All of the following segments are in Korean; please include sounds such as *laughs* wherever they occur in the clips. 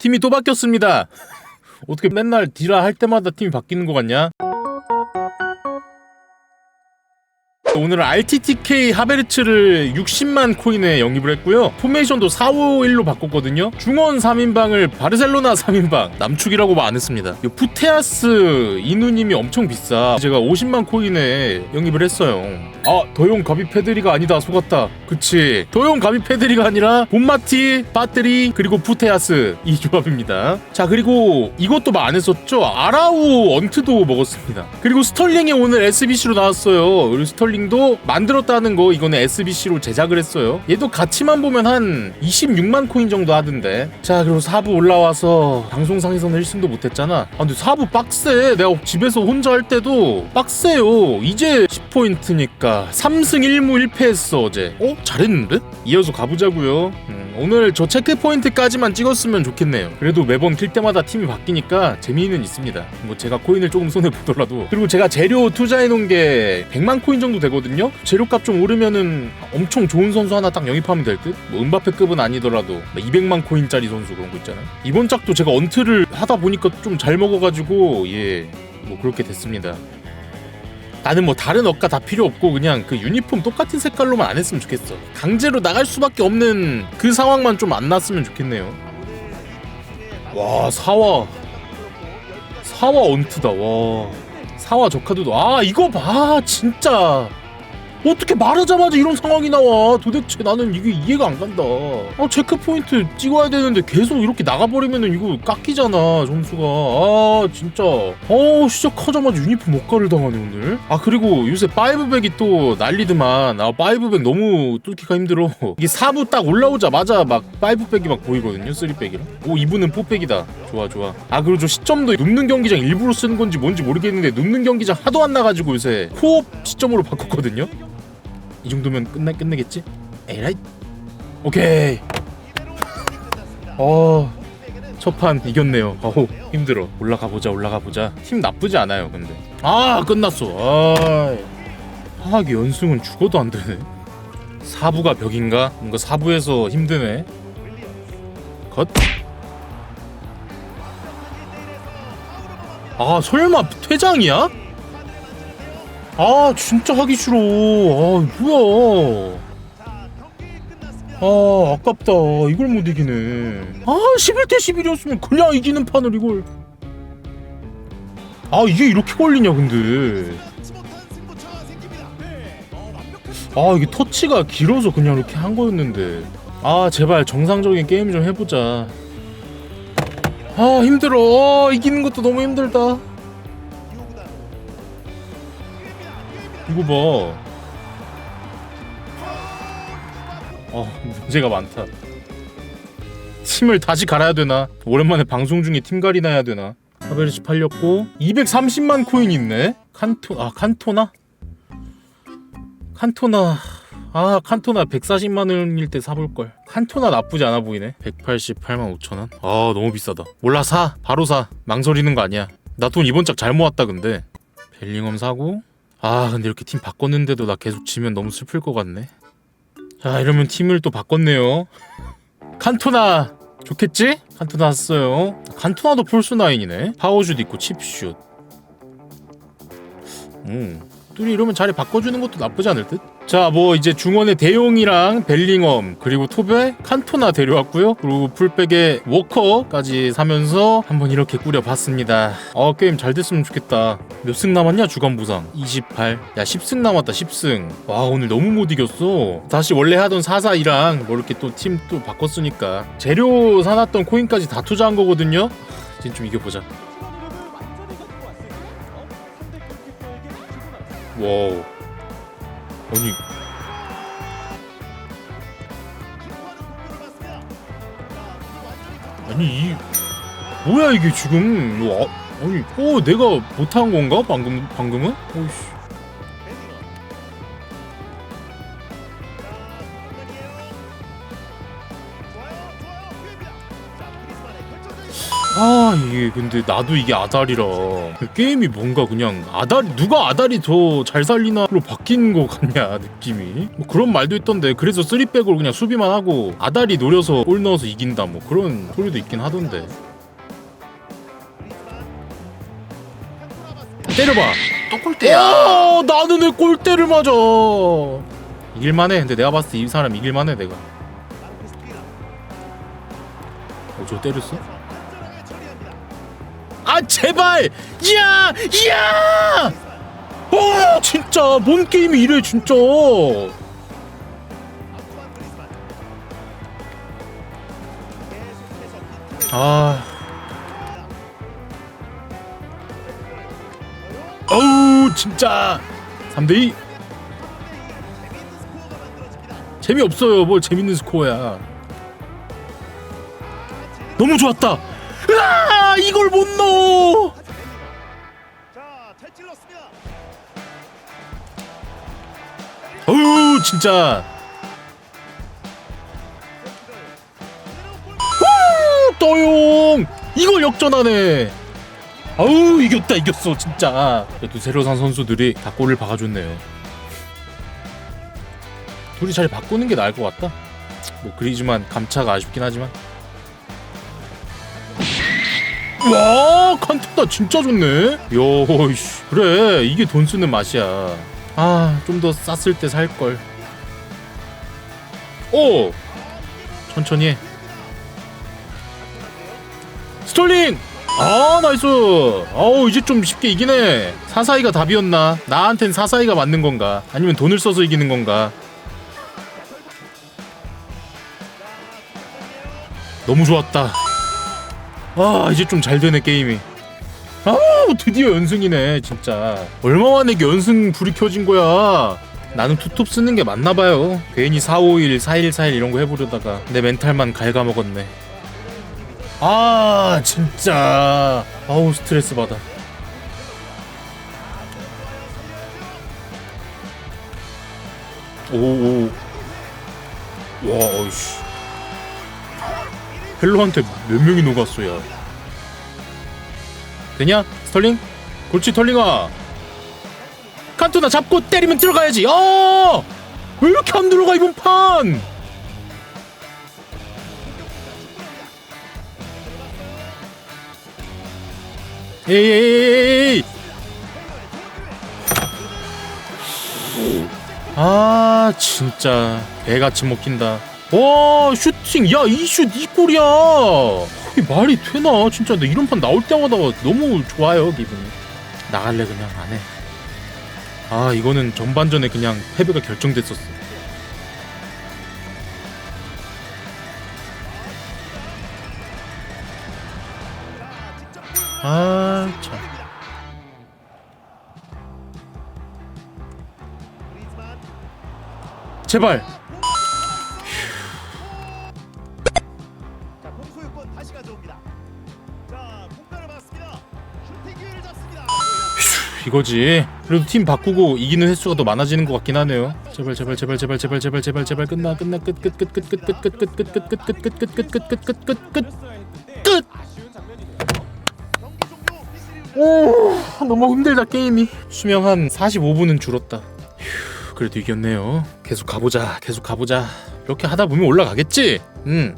팀이 또 바뀌었습니다. 어떻게 맨날 딜라 할 때마다 팀이 바뀌는 것 같냐? 오늘은 RTTK 하베르츠를 60만 코인에 영입을 했고요. 포메이션도 4-5-1로 바꿨거든요. 중원 3인방을 바르셀로나 3인방 남축이라고 말안 했습니다. 이 푸테아스 이누님이 엄청 비싸. 제가 50만 코인에 영입을 했어요. 아 도용 가비 페드리가 아니다 속았다. 그치. 도용 가비 페드리가 아니라 본마티, 빠뜨리 그리고 푸테아스 이 조합입니다. 자 그리고 이것도 말 안 했었죠. 아라우 언트도 먹었습니다. 그리고 스털링이 오늘 SBC로 나왔어요. 그리고 스털링도 만들었다는 거 이거는 SBC로 제작을 했어요. 얘도 가치만 보면 한 26만 코인 정도 하던데. 자 그리고 4부 올라와서 방송상에서는 1승도 못했잖아. 아 근데 4부 빡세. 내가 집에서 혼자 할 때도 빡세요. 이제 10포인트니까 3승 1무 1패 했어 어제. 어? 잘했는데? 이어서 가보자고요. 음, 오늘 저 체크포인트까지만 찍었으면 좋겠네요. 그래도 매번 킬 때마다 팀이 바뀌니까 재미는 있습니다. 뭐 제가 코인을 조금 손해 보더라도 그리고 제가 재료 투자해 놓은 게 100만 코인 정도 되거든요. 재료값 좀 오르면은 엄청 좋은 선수 하나 딱 영입하면 될 듯. 뭐 은바페급은 아니더라도 200만 코인짜리 선수 그런 거 있잖아요. 이번 짝도 제가 언트를 하다 보니까 좀 잘 먹어가지고 예 뭐 그렇게 됐습니다. 나는 뭐 다른 억가 다 필요 없고 그냥 그 유니폼 똑같은 색깔로만 안 했으면 좋겠어. 강제로 나갈 수밖에 없는 그 상황만 좀 안 났으면 좋겠네요. 와 사와 사와 언트다 와 사와 조카도도 아 이거 봐 진짜 어떻게 말하자마자 이런 상황이 나와? 도대체 나는 이게 이해가 안 간다. 아 체크 포인트 찍어야 되는데 계속 이렇게 나가버리면은 이거 깎이잖아 점수가. 아 진짜. 어 시작하자마자 유니폼 억가를 당하네 오늘. 아 그리고 요새 파이브백이 또 난리드만. 아 파이브백 너무 뚫기가 힘들어. *laughs* 이게 4부 딱 올라오자마자 막 파이브백이 막 보이거든요 3백이랑. 오 이분은 4백이다. 좋아 좋아. 아 그리고 저 시점도 눕는 경기장 일부러 쓰는 건지 뭔지 모르겠는데 눕는 경기장 하도 안 나가지고 요새 코업 시점으로 바꿨거든요 이 정도면 끝내 끝내겠지? 에라이? 오케이. 어 첫판 이겼네요. 어우 힘들어. 올라가 보자 올라가 보자. 팀 나쁘지 않아요 근데. 아 끝났어. 아 화학의 연승은 죽어도 안 되네. 사부가 벽인가? 뭔가 사부에서 힘드네. 컷 아 설마 퇴장이야? 아 진짜 하기 싫어. 아 뭐야. 아 아깝다. 이걸 못 이기네. 아 11대 11이었으면 그냥 이기는 판을 이걸. 아 이게 이렇게 걸리냐 근데. 아 이게 터치가 길어서 그냥 이렇게 한 거였는데. 아 제발 정상적인 게임 좀 해보자. 아 힘들어. 아, 이기는 것도 너무 힘들다 이거 봐. 어, 문제가 많다. 팀을 다시 갈아야 되나? 오랜만에 방송 중에 팀 갈이나 해야 되나? 하베르치 팔렸고 230만 코인 있네. 칸토 아 칸토나? 칸토나 아 칸토나 140만 원일 때 사볼 걸. 칸토나 나쁘지 않아 보이네. 188만 5천 원. 아 너무 비싸다. 몰라 사. 바로 사. 망설이는 거 아니야. 나 돈 이번 짝 잘 모았다 근데. 벨링엄 사고 아 근데 이렇게 팀 바꿨는데도 나 계속 지면 너무 슬플 것 같네. 자 이러면 팀을 또 바꿨네요. 칸토나 좋겠지? 칸토나 샀어요. 칸토나도 폴스9이네. 파워슛 있고 칩슛. 음 둘이 이러면 자리 바꿔주는 것도 나쁘지 않을 듯? 자, 뭐 이제 중원의 대용이랑 벨링엄 그리고 톱에 칸토나 데려왔고요. 그리고 풀백에 워커까지 사면서 한번 이렇게 꾸려봤습니다. 어 게임 잘 됐으면 좋겠다. 몇 승 남았냐 주간 보상? 28. 야 10승 남았다 10승. 와 오늘 너무 못 이겼어. 다시 원래 하던 442랑 뭐 이렇게 또 팀 또 바꿨으니까 재료 사놨던 코인까지 다 투자한 거거든요. 이제 좀 이겨보자. 와우. 아니. 아니 이 뭐야 이게 지금? 와, 아니 어 내가 못한 건가? 방금 방금은? 오씨 아 이게 근데 나도 이게 아다리라. 그 게임이 뭔가 그냥 아다리 누가 아다리 더잘 살리나로 바뀐 거 같냐 느낌이. 뭐 그런 말도 있던데 그래서 쓰리백으로 그냥 수비만 하고 아다리 노려서 골 넣어서 이긴다 뭐 그런 소리도 있긴 하던데. 때려봐. 또 골대야. 야 나는 왜 골대를 맞아. 이길만해. 근데 내가 봤을 때 이 사람 이길만해 내가. 어저 때렸어? 아 제발! 이야! 이야! 어 진짜 뭔 게임이 이래 진짜. 아. 어우 진짜. 3대2 재미없어요 뭘 재밌는 스코어야. 너무 좋았다. 으아 이걸 못 넣어. 어우 진짜. 후, 떠용. 이걸 역전하네. 아우 이겼다 이겼어 진짜. 그래도 새로 산 선수들이 다 골을 박아줬네요. 둘이 잘 바꾸는 게 나을 것 같다. 뭐 그리지만 감차가 아쉽긴 하지만 와 칸토나 진짜 좋네. 요 이씨 그래 이게 돈 쓰는 맛이야. 아 좀 더 쌌을 때 살걸. 오! 천천히 해. 스톨링 아 나이스! 아우 이제 좀 쉽게 이기네. 사사이가 답이었나? 나한텐 사사이가 맞는 건가? 아니면 돈을 써서 이기는 건가? 너무 좋았다 아 이제 좀 잘 되네 게임이. 아 드디어 연승이네 진짜. 얼마 만에 이게 연승 불이 켜진 거야? 나는 투톱 쓰는 게 맞나 봐요. 괜히 451 4141 이런 거 해보려다가 내 멘탈만 갉아먹었네. 아 진짜. 아우 스트레스 받아. 오오. 와 어이씨 헬로한테 몇 명이 녹았어 야. 되냐 스털링? 그렇지 털링아 칸토나 잡고 때리면 들어가야지. 어 왜 이렇게 안 들어가 이번 판? 에이. 아 진짜. 개같이 먹힌다 와 슈팅. 야 이 슛 이 골이야. 이게 말이 되나? 진짜 나 이런 판 나올 때마다 너무 좋아요 기분이. 나갈래 그냥 안해. 아 이거는 전반전에 그냥 패배가 결정됐었어. 아참. 제발 이거지. 그래도 팀 바꾸고 이기는 횟수가 더 많아지는 것 같긴 하네요. 제발 제발 제발 제발 제발 제발 제발 제발 끝나 끝나 끝 끝 끝 끝 끝 끝 끝 끝 끝 끝 끝 끝 끝 끝 끝 끝 오 너무 힘들다 게임이. 수명 한 45분은 줄었다. 휴, 그래도 이겼네요. 계속 가보자 계속 가보자. 이렇게 하다 보면 올라가겠지. 응.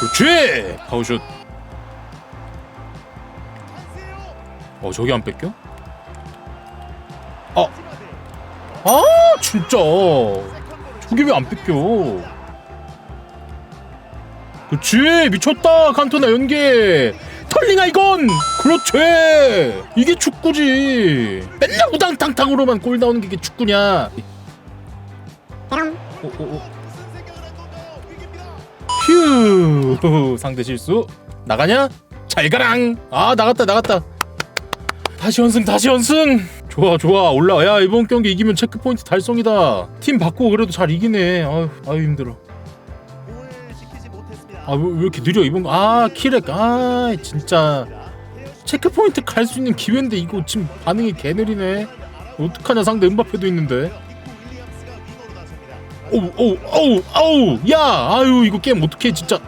그렇지. 파우슛. 어 저기 안 뺏겨? 마지막에 아 진짜. 저게 왜안 뺏겨? 그렇지 미쳤다 칸토나 연계. 털링아 이건 그렇지! 이게 축구지. 맨날 우당탕탕으로만 골 나오는 게 이게 축구냐? 오, 오, 오. 휴 *laughs* 상대 실수. 나가냐? 잘 가랑. 아 나갔다 나갔다 다시 연승 다시 연승! 좋아 좋아. 올라와. 야 이번 경기 이기면 체크포인트 달성이다. 팀 바꾸고 그래도 잘 이기네. 아유 아유 힘들어. 공을 지키지 못했습니다. 아왜 이렇게 느려 이번 거아 키렉 아 진짜. 자, 헤어지- 체크 포인트 갈 수 있는 기회인데 이거 지금 반응이 개 느리네. 어떡하냐 상대 은바페도 있는데. 오우 오우 오우 오우! 야 아유 이거 게임 어떡해 진짜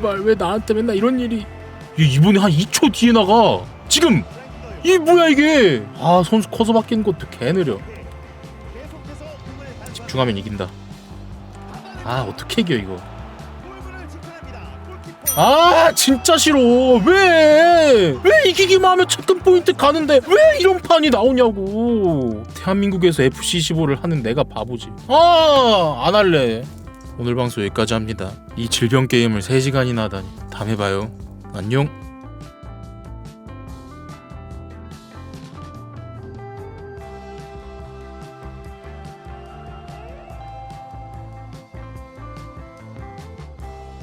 제발 왜 나한테 맨날 이런 일이? 얘 이번에 한 2초 뒤에 나가. 지금! 이 뭐야 이게? 아 선수 커서 바뀌는 것도 개 느려. 집중하면 이긴다. 아 어떻게 이겨 이거? 아 진짜 싫어. 왜? 왜 이기기만 하면 체크 포인트 가는데 왜 이런 판이 나오냐고. 대한민국에서 FC15를 하는 내가 바보지. 아 안 할래 오늘 방송 여기까지 합니다. 이 질병 게임을 3시간이나 하다니 다음에 봐요. 안녕